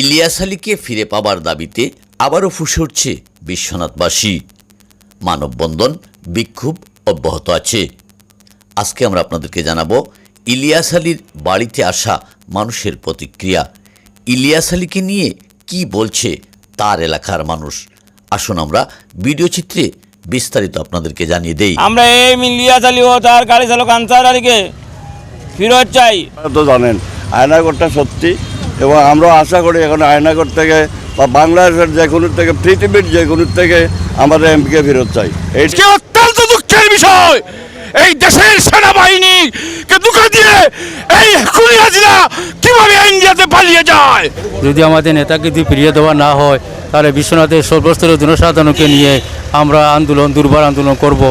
ইলিয়াস আলীকে ফিরে পাবার দাবিতে আবারও ফুসে উঠছে বিশ্বনাথবাসী। মানববন্ধন বিক্ষোভ অব্যাহত আছে। আজকে আমরা আপনাদেরকে জানাব ইলিয়াস আলীর বাড়িতে আসা মানুষের প্রতিক্রিয়া। ইলিয়াস আলীকে নিয়ে কি বলছে তার এলাকার মানুষ? আসুন আমরা ভিডিও চিত্রে বিস্তারিত আপনাদেরকে জানিয়ে দেই। আমরা এই মিলিয়া চালিও তার গাড়ি চালক আনসার আলীকে ফেরত চাই। তো জানেন আয়নাগরটা সত্যি এবং আমরা আশা করি এখন আয়নাগর থেকে বা বাংলাদেশের যে কোনো থেকে, পৃথিবীর যে কোনো থেকে আমাদের এমপিকে ফেরত চাই। আজকে অত্যন্ত দুঃখের বিষয়, এই দেশের দিয়ে এই খুনি হাজিরা কীভাবে ইন্ডিয়াতে পালিয়ে যায়? যদি আমাদের নেতাকে যদি ফিরিয়ে দেওয়া না হয় তাহলে বিশ্বনাথের সর্বস্তরের জনসাধারণকে নিয়ে আমরা আন্দোলন দুর্বার আন্দোলন করব।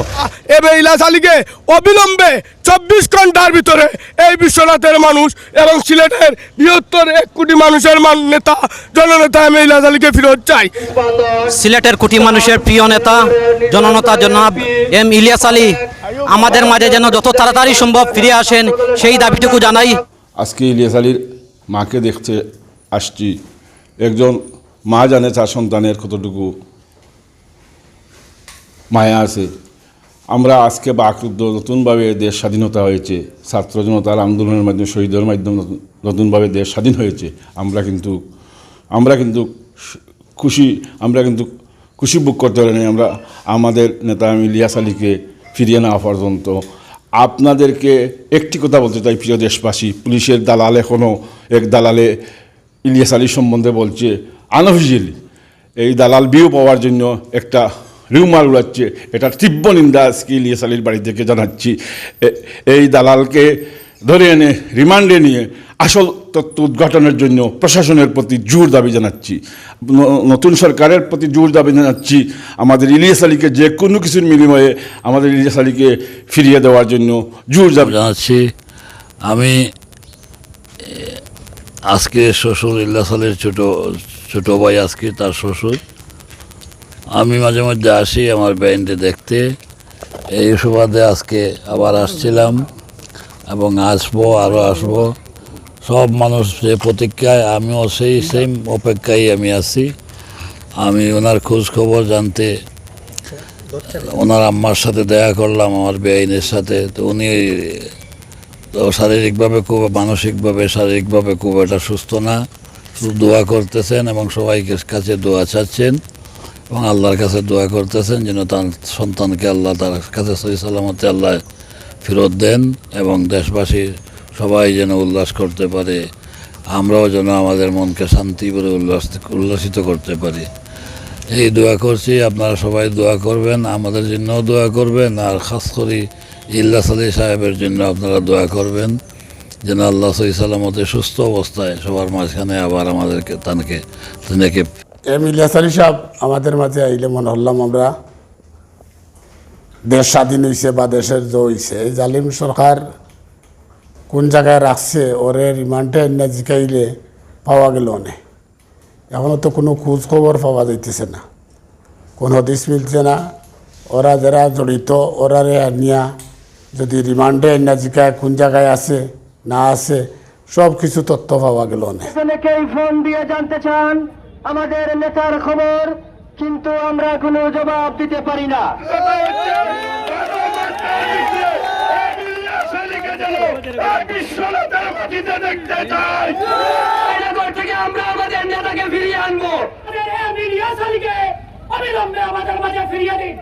এবার ইলাস আলীকে অবিলম্বে চব্বিশ ঘণ্টার ভিতরে এই বিশ্বনাথের মানুষ এবং সিলেটের বৃহত্তর এক কোটি মানুষের মান নেতা জননেতা এম এ ইলাস আলীকে ফেরত চাই। সিলেটের কোটি মানুষের প্রিয় নেতা জননেতা জনাব এম ইলিয়াস আলী আমাদের মাঝে যেন যত তাড়াতাড়ি সম্ভব ফিরে আসেন, সেই দাবিটুকু জানাই। আজকে ইলিয়াস আলীর মাকে দেখতে আসছি। একজন মা জানে তার সন্তানের কতটুকু মায়া আছে। আমরা আজকে বাকরুদ্ধ নতুনভাবে দেশ স্বাধীনতা হয়েছে। ছাত্র জনতার আন্দোলনের মাধ্যমে শহীদের মাধ্যমে নতুনভাবে দেশ স্বাধীন হয়েছে। আমরা কিন্তু আমরা কিন্তু খুশি আমরা কিন্তু খুশি বুক করতে পারিনি। আমরা আমাদের নেতা ইলিয়াস আলীকে ফিরিয়ে নেওয়া পর্যন্ত আপনাদেরকে একটি কথা বলতে চাই, প্রিয় দেশবাসী। পুলিশের দালাল এখনও এক দালালে ইলিয়াস আলী সম্বন্ধে বলছে আনঅফিসিয়ালি এই দালাল বিয়ে পাওয়ার জন্য একটা রিউমার উড়াচ্ছে। এটা তীব্র নিন্দা আজকে ইলিয়াস আলীর বাড়ি থেকে জানাচ্ছি। এই দালালকে ধরে এনে রিমান্ডে নিয়ে আসল তথ্য উদ্ঘাটনের জন্য প্রশাসনের প্রতি জোর দাবি জানাচ্ছি। নতুন সরকারের প্রতি জোর দাবি জানাচ্ছি আমাদের ইলিয়াস আলীকে যে কোনো কিছুর বিনিময়ে আমাদের ইলিয়াস আলীকে ফিরিয়ে দেওয়ার জন্য জোর দাবি জানাচ্ছি, আমি আজকে শ্বশুর ইল্লা সালের ছোট ছোট ভাই আজকে তার শ্বশুর। আমি মাঝে মধ্যে আসি আমার ব্যান্ডে দেখতে। এই সুবাদে আজকে আবার আসছিলাম। এবং আসব আরও আসব। সব মানুষ যে প্রতীক্ষায়, আমিও সেই সেম অপেক্ষায় আমি আছি। আমি ওনার খোঁজ খবর জানতে, ওনার আম্মার সাথে দেখা করলাম, আমার বেআইনের সাথে। তো উনি শারীরিকভাবে খুব, মানসিকভাবে, শারীরিকভাবে খুব একটা সুস্থ না। দোয়া করতেছেন এবং সবাইকে কাছে দোয়া চাচ্ছেন এবং আল্লাহর কাছে দোয়া করতেছেন যেন তার সন্তানকে আল্লাহ তার কাছে সহি সালামতে আল্লাহ ফেরত দেন এবং দেশবাসী সবাই যেন উল্লাস করতে পারে, আমরাও যেন আমাদের মনকে শান্তি করে উল্লাস, উল্লাসিত করতে পারি। এই দোয়া করছি, আপনারা সবাই দোয়া করবেন, আমাদের জন্যও দোয়া করবেন, আর খাস করে ইল্লাস আলী সাহেবের জন্য আপনারা দোয়া করবেন, যেন আল্লাহ সহি সালামতে সুস্থ অবস্থায় সবার মাঝখানে আবার আমাদেরকে তাকে তাকে এম ইলিয়াস আলী সাহেব আমাদের মাঝে আইলে মনে হলাম আমরা দেশ স্বাধীন হয়েছে বা দেশের জয় হয়েছে এই জালিম সরকার কোন জায়গায় রাখছে, ওরে রিমান্ডে এনে জিকাইলে পাওয়া গেল না। এখনও তো কোনো খোঁজ খবর পাওয়া যাইতেছে না। কোনো হদিস মিলছে না। ওরা যারা জড়িত ওরা রে আনিয়া যদি রিমান্ডে এনে জিকায় কোন জায়গায় আছে, না আছে, সব কিছু তথ্য পাওয়া গেল না। অনেকেই ফোন দিয়ে জানতে চান? আমাদের নেতার খবর কিন্তু আমরা কোনো জবাব দিতে পারি না। থেকে আমরা আমাদের নেতাকে ফিরিয়ে আনব। অবিলম্বে আমাদের মাঝে ফিরিয়ে দিন।